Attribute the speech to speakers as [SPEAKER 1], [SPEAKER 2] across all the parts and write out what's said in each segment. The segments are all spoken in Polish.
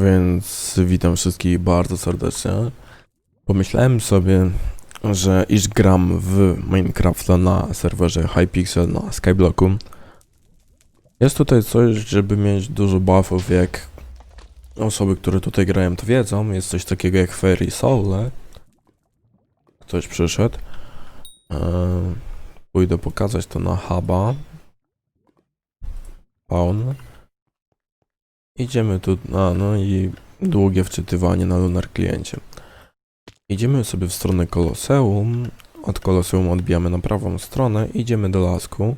[SPEAKER 1] Więc witam wszystkich bardzo serdecznie. Pomyślałem sobie, że iż gram w Minecrafta na serwerze Hypixel na Skyblocku. Jest tutaj coś, żeby mieć dużo buffów, jak osoby, które tutaj grają to wiedzą. Jest coś takiego jak Fairy Soul. Ktoś przyszedł. Eee, pójdę pokazać to na huba. Spawn. Idziemy tu, a no i długie wczytywanie na Lunar kliencie. Idziemy sobie w stronę Koloseum. Od Koloseum odbijamy na prawą stronę, idziemy do lasku.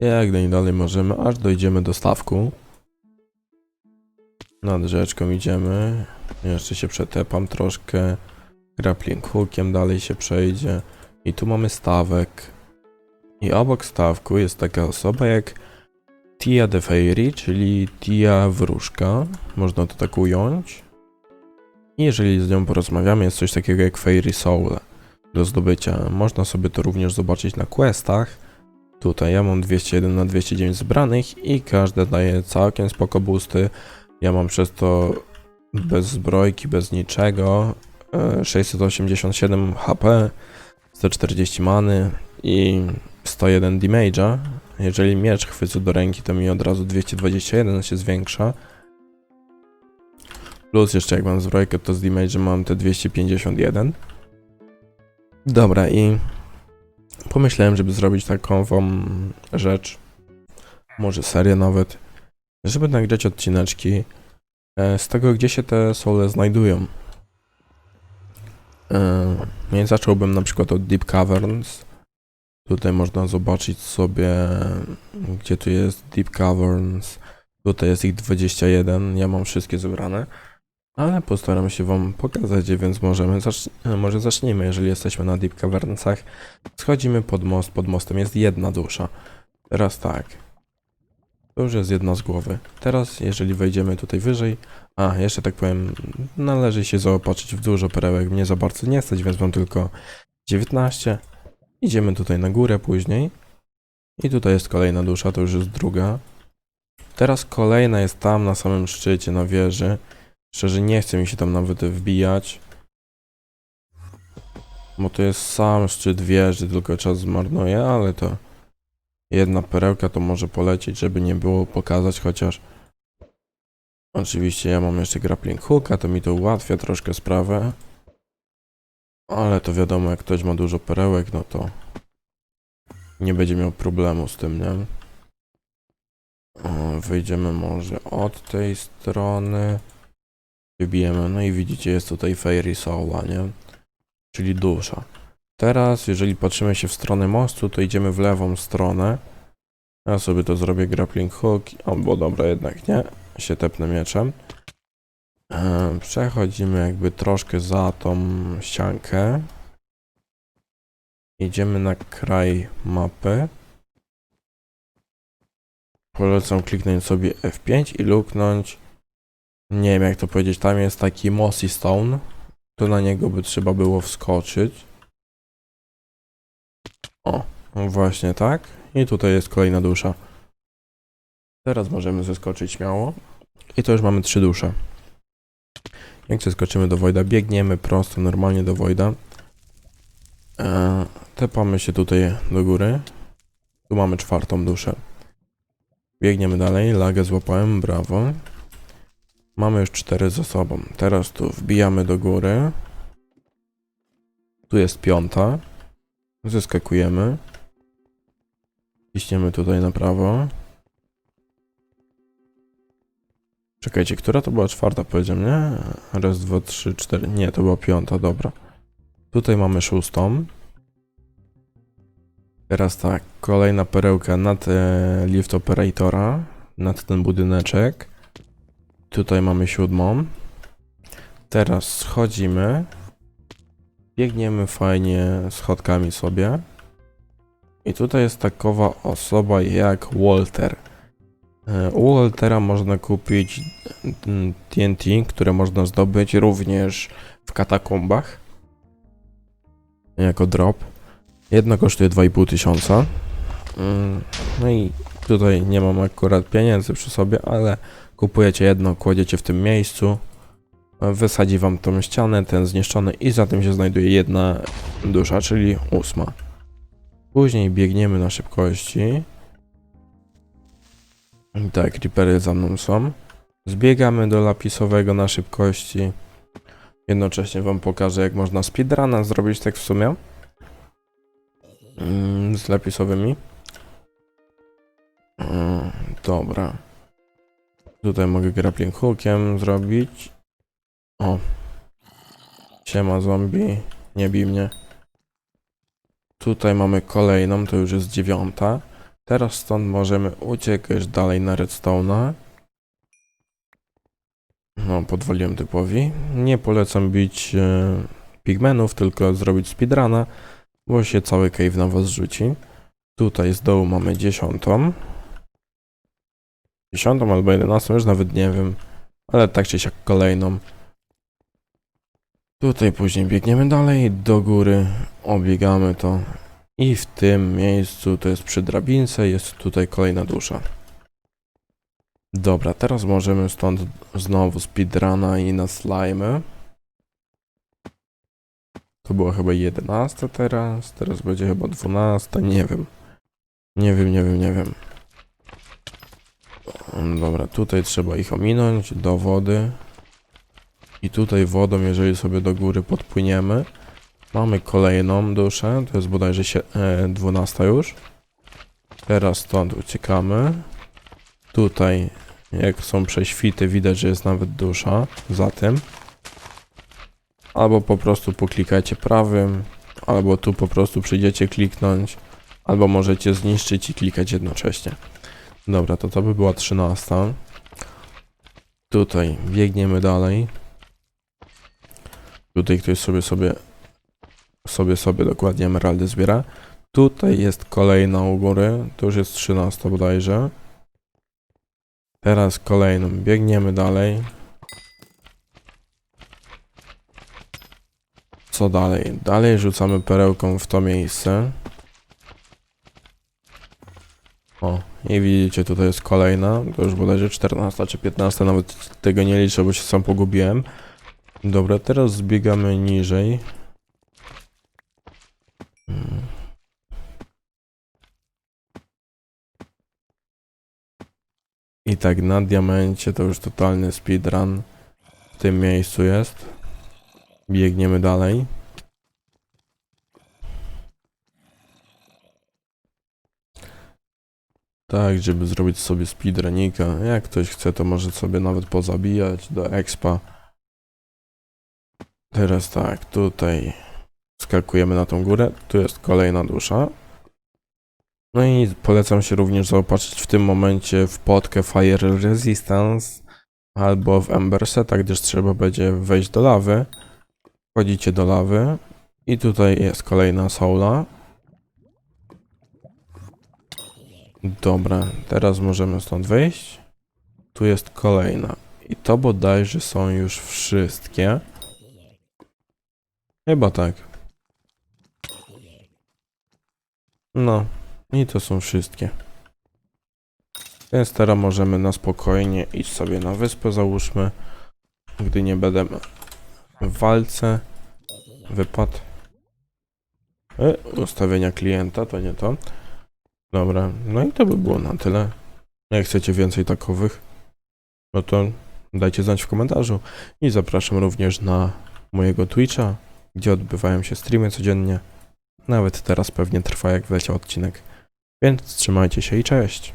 [SPEAKER 1] Jak najdalej możemy, aż dojdziemy do stawku. Nad rzeczką idziemy. Jeszcze się przetepam troszkę. Grappling hookiem dalej się przejdzie. I tu mamy stawek. I obok stawku jest taka osoba jak Tia de Fairy, czyli Tia Wróżka, można to tak ująć. I jeżeli z nią porozmawiamy, jest coś takiego jak Fairy Soul do zdobycia. Można sobie to również zobaczyć na questach. Tutaj ja mam 201 na 209 zbranych i każde daje całkiem spoko boosty. Ja mam przez to bez zbrojki, bez niczego e, 687 HP, 140 many i 101 damage'a. Jeżeli miecz chwycę do ręki, to mi od razu 221 się zwiększa. Plus jeszcze jak mam zbrojkę, to z damage mam te 251. Dobra i pomyślałem, żeby zrobić taką wam rzecz, może serię nawet, żeby nagrać odcineczki e, z tego, gdzie się te sole znajdują. E, Więc zacząłbym na przykład od Deep Caverns. Tutaj można zobaczyć sobie, gdzie tu jest Deep Caverns. Tutaj jest ich 21, ja mam wszystkie zebrane. Ale postaram się wam pokazać więc możemy zacz może zacznijmy, jeżeli jesteśmy na Deep Cavernsach. Schodzimy pod most, pod mostem jest jedna dusza. Teraz tak. To już jest jedna z głowy. Teraz, jeżeli wejdziemy tutaj wyżej, a jeszcze tak powiem, należy się zaopatrzyć w dużo perełek. Mnie za bardzo nie stać, więc mam tylko 19. Idziemy tutaj na górę później. I tutaj jest kolejna dusza, to już jest druga. Teraz kolejna jest tam na samym szczycie, na wieży. Szczerze nie chce mi się tam nawet wbijać. Bo to jest sam szczyt wieży, tylko czas zmarnuje, ale to jedna perełka to może polecieć, żeby nie było pokazać chociaż. Oczywiście ja mam jeszcze grappling hooka, to mi to ułatwia troszkę sprawę. Ale to wiadomo, jak ktoś ma dużo perełek, no to nie będzie miał problemu z tym, nie? O, Wyjdziemy może od tej strony. Wybijemy, no i widzicie, jest tutaj Fairy Soula, nie? Czyli dusza. Teraz, jeżeli patrzymy się w stronę mostu, to idziemy w lewą stronę. Ja sobie to zrobię grappling hook, albo dobra, jednak nie. Się tepnę mieczem. E, Przechodzimy jakby troszkę za tą ściankę. Idziemy na kraj mapy. Polecam kliknąć sobie F5 i luknąć. Nie wiem jak to powiedzieć, tam jest taki mossy stone. To na niego by trzeba było wskoczyć. O, właśnie tak. I tutaj jest kolejna dusza. Teraz możemy zeskoczyć śmiało. I to już mamy trzy dusze. Jak zeskoczymy do Wojda, biegniemy prosto, normalnie do Wojda. Eee, tepamy się tutaj do góry. Tu mamy czwartą duszę. Biegniemy dalej, lagę złapałem, brawo. Mamy już cztery za sobą. Teraz tu wbijamy do góry. Tu jest piąta. Zeskakujemy. Ciśniemy tutaj na prawo. Czekajcie, która to była czwarta, powiedziałem, nie? Raz, dwa, trzy, cztery. Nie, to była piąta, dobra. Tutaj mamy szóstą. Teraz tak, kolejna perełka nad e, lift operatora, nad ten budyneczek. Tutaj mamy siódmą. Teraz schodzimy. Biegniemy fajnie schodkami sobie. I tutaj jest takowa osoba jak Walter. E, U Waltera można kupić mm, TNT, które można zdobyć również w katakombach. Jako drop. Jedno kosztuje 2,5 tysiąca. Mm, No i tutaj nie mam akurat pieniędzy przy sobie, ale Kupujecie jedno, kładziecie w tym miejscu. Wysadzi wam tą ścianę, ten zniszczony i za tym się znajduje jedna dusza, czyli ósma. Później biegniemy na szybkości. Tak, creepery za mną są. Zbiegamy do lapisowego na szybkości. Jednocześnie wam pokażę, jak można speedruna zrobić tak w sumie. Mm, z lapisowymi. Mm, dobra. Tutaj mogę grappling hookiem zrobić. O. Siema zombie. Nie bij mnie. Tutaj mamy kolejną, to już jest dziewiąta. Teraz stąd możemy uciekać dalej na redstone'a. No, podwoliłem typowi. Nie polecam bić e, pigmenów, tylko zrobić speedruna, bo się cały cave na was rzuci. Tutaj z dołu mamy dziesiątą. Dziesiątą albo jedenastą, już nawet nie wiem. Ale tak czy siak kolejną. Tutaj później biegniemy dalej, do góry, obiegamy to. I w tym miejscu, to jest przy drabince, jest tutaj kolejna dusza. Dobra, teraz możemy stąd znowu speedruna i na slimy. To było chyba 11 teraz, teraz będzie chyba 12, nie wiem. Nie wiem, nie wiem, nie wiem. Dobra, tutaj trzeba ich ominąć, do wody. I tutaj wodą, jeżeli sobie do góry podpłyniemy, mamy kolejną duszę, to jest bodajże się, e, 12 już. Teraz stąd uciekamy. Tutaj, jak są prześwity, widać, że jest nawet dusza za tym. Albo po prostu poklikajcie prawym, albo tu po prostu przyjdziecie kliknąć, albo możecie zniszczyć i klikać jednocześnie. Dobra, to to by była 13. Tutaj biegniemy dalej. Tutaj ktoś sobie sobie sobie sobie dokładnie emeraldy zbiera. Tutaj jest kolejna u góry, to już jest 13 bodajże. Teraz kolejną, biegniemy dalej. Co dalej? Dalej rzucamy perełką w to miejsce. O, i widzicie, tutaj jest kolejna, to już bodajże 14 czy 15, nawet tego nie liczę, bo się sam pogubiłem. Dobra, teraz zbiegamy niżej. I tak na diamencie to już totalny speedrun w tym miejscu jest. Biegniemy dalej. Tak, żeby zrobić sobie speedrunika. Jak ktoś chce, to może sobie nawet pozabijać do expa. Teraz tak, tutaj skakujemy na tą górę. Tu jest kolejna dusza. No i polecam się również zaopatrzyć w tym momencie w potkę Fire Resistance albo w Emberseta, gdyż trzeba będzie wejść do lawy. Wchodzicie do lawy i tutaj jest kolejna soula. Dobra, teraz możemy stąd wyjść. Tu jest kolejna. I to bodajże są już wszystkie. Chyba tak. No, i to są wszystkie. Więc teraz możemy na spokojnie iść sobie na wyspę, załóżmy. Gdy nie będę w walce. Wypad. E, ustawienia klienta, to nie to. Dobra, no i to by było na tyle. Jak chcecie więcej takowych, no to dajcie znać w komentarzu. I zapraszam również na mojego Twitcha, gdzie odbywają się streamy codziennie. Nawet teraz pewnie trwa jak wleciał odcinek. Więc trzymajcie się i cześć.